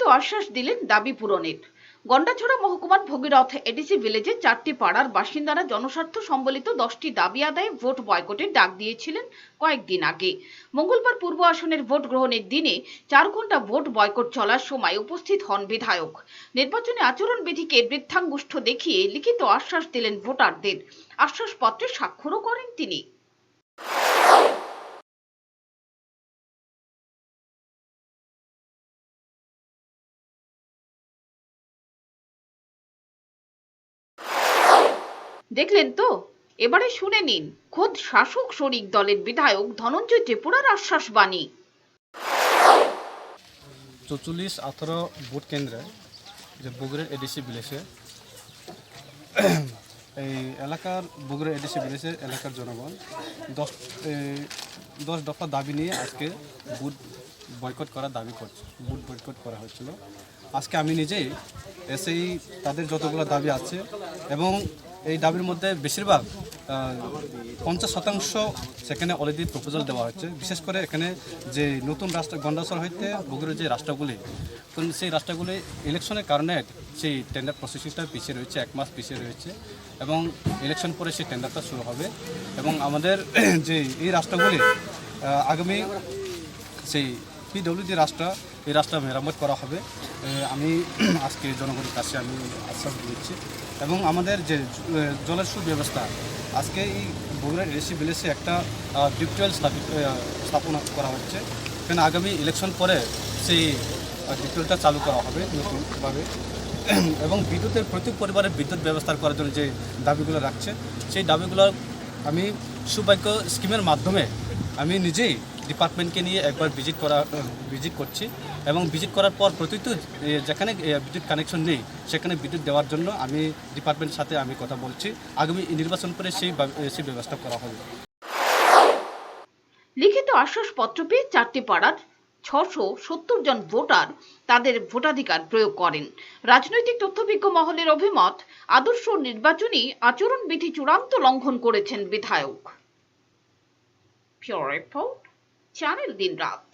লিখিত আশ্বাস দিলেন দাবি পূরণের। গন্ডাছড়া মহকুমার ভগীরথ এডিসি ভিলেজে চারটি পাড়ার বাসিন্দারা জনস্বার্থ সম্বলিত দশটি দাবি আদায়ে ভোট বয়কটের ডাক দিয়েছিলেন কয়েকদিন আগে। মঙ্গলবার পূর্ব আসনের ভোট গ্রহণের দিনে চার ঘণ্টা ভোট বয়কট চলার সময় উপস্থিত হন বিধায়ক। নির্বাচনী আচরণবিধিকে বৃদ্ধাঙ্গুষ্ঠ দেখিয়ে লিখিত আশ্বাস দিলেন ভোটারদের। আশ্বাসপত্রে স্বাক্ষরও করেন তিনি। দেখলেন তো? এবারে শুনে নিন, খোদ শাসক শরিক দলের বিধায়ক ধনঞ্জয় ত্রিপুরার আশ্বাস বাণী। চৌচল্লিশ আঠারো ভোট কেন্দ্রে যে বগুড়ের এডিসি ভিলেজে এই এলাকার বগুড়ের এডিসি ভিলেজের এলাকার জনগণ দশ দশ দফা দাবি নিয়ে আজকে বুট বয়কট করার দাবি করছে বুট বয়কট করা হয়েছিল। আজকে আমি নিজেই এসেই তাদের যতগুলো দাবি আছে এবং এই দাবির মধ্যে বেশিরভাগ পঞ্চাশ শতাংশ সেখানে অলরেডি প্রপোজাল দেওয়া হচ্ছে বিশেষ করে এখানে যে নতুন রাষ্ট্র গন্ডাসর হইতে বগুড়ের যে তো সেই রাষ্ট্রগুলি ইলেকশনের কারণে সেই টেন্ডার প্রসেসিংটা পিছিয়ে রয়েছে, এক মাস পিছিয়ে রয়েছে এবং ইলেকশন পরে সেই টেন্ডারটা শুরু হবে এবং আমাদের যে এই রাষ্ট্রগুলি আগামী সেই পিডব্লিউ যে রাস্তা এই রাস্তা মেরামত করা হবে। আমি আজকে জনগণের কাছে আমি আশ্বাস দিচ্ছি। এবং আমাদের যে জলের সুব্যবস্থা আজকে এই বগুড়ার এসি ভিলেজে একটা এ, স্থাপন করা হচ্ছে। এখানে আগামী ইলেকশন পরে সেই ডিপটুয়েলটা চালু করা হবে নতুনভাবে। এবং বিদ্যুতের প্রতি পরিবারের বিদ্যুৎ ব্যবস্থা করার জন্য যে দাবিগুলো রাখছে সেই দাবিগুলো আমি সৌভাগ্য স্কিমের মাধ্যমে আমি নিজেই ডিপার্টমেন্টকে নিয়ে একবার ভিজিট করা, ভিজিট করছি এবং ভিজিট করার পর প্রতিটি যেখানে বিদ্যুৎ কানেকশন নেই, সেখানে বিদ্যুৎ দেওয়ার জন্য আমি ডিপার্টমেন্টের সাথে আমি কথা বলছি। আগামী নির্বাচন করে সেই সেই ব্যবস্থা করা হবে। লিখিত আশ্বাসপত্র পেয়ে চারটি পাড়ার ছশো সত্তর জন ভোটার তাদের ভোটাধিকার প্রয়োগ করেন। রাজনৈতিক তথ্যবিজ্ঞ মহলের অভিমত, আদর্শ নির্বাচনী আচরণবিধি চূড়ান্ত লঙ্ঘন করেছেন বিধায়ক। রিপোর্ট। চ্যানেল দিন রাত।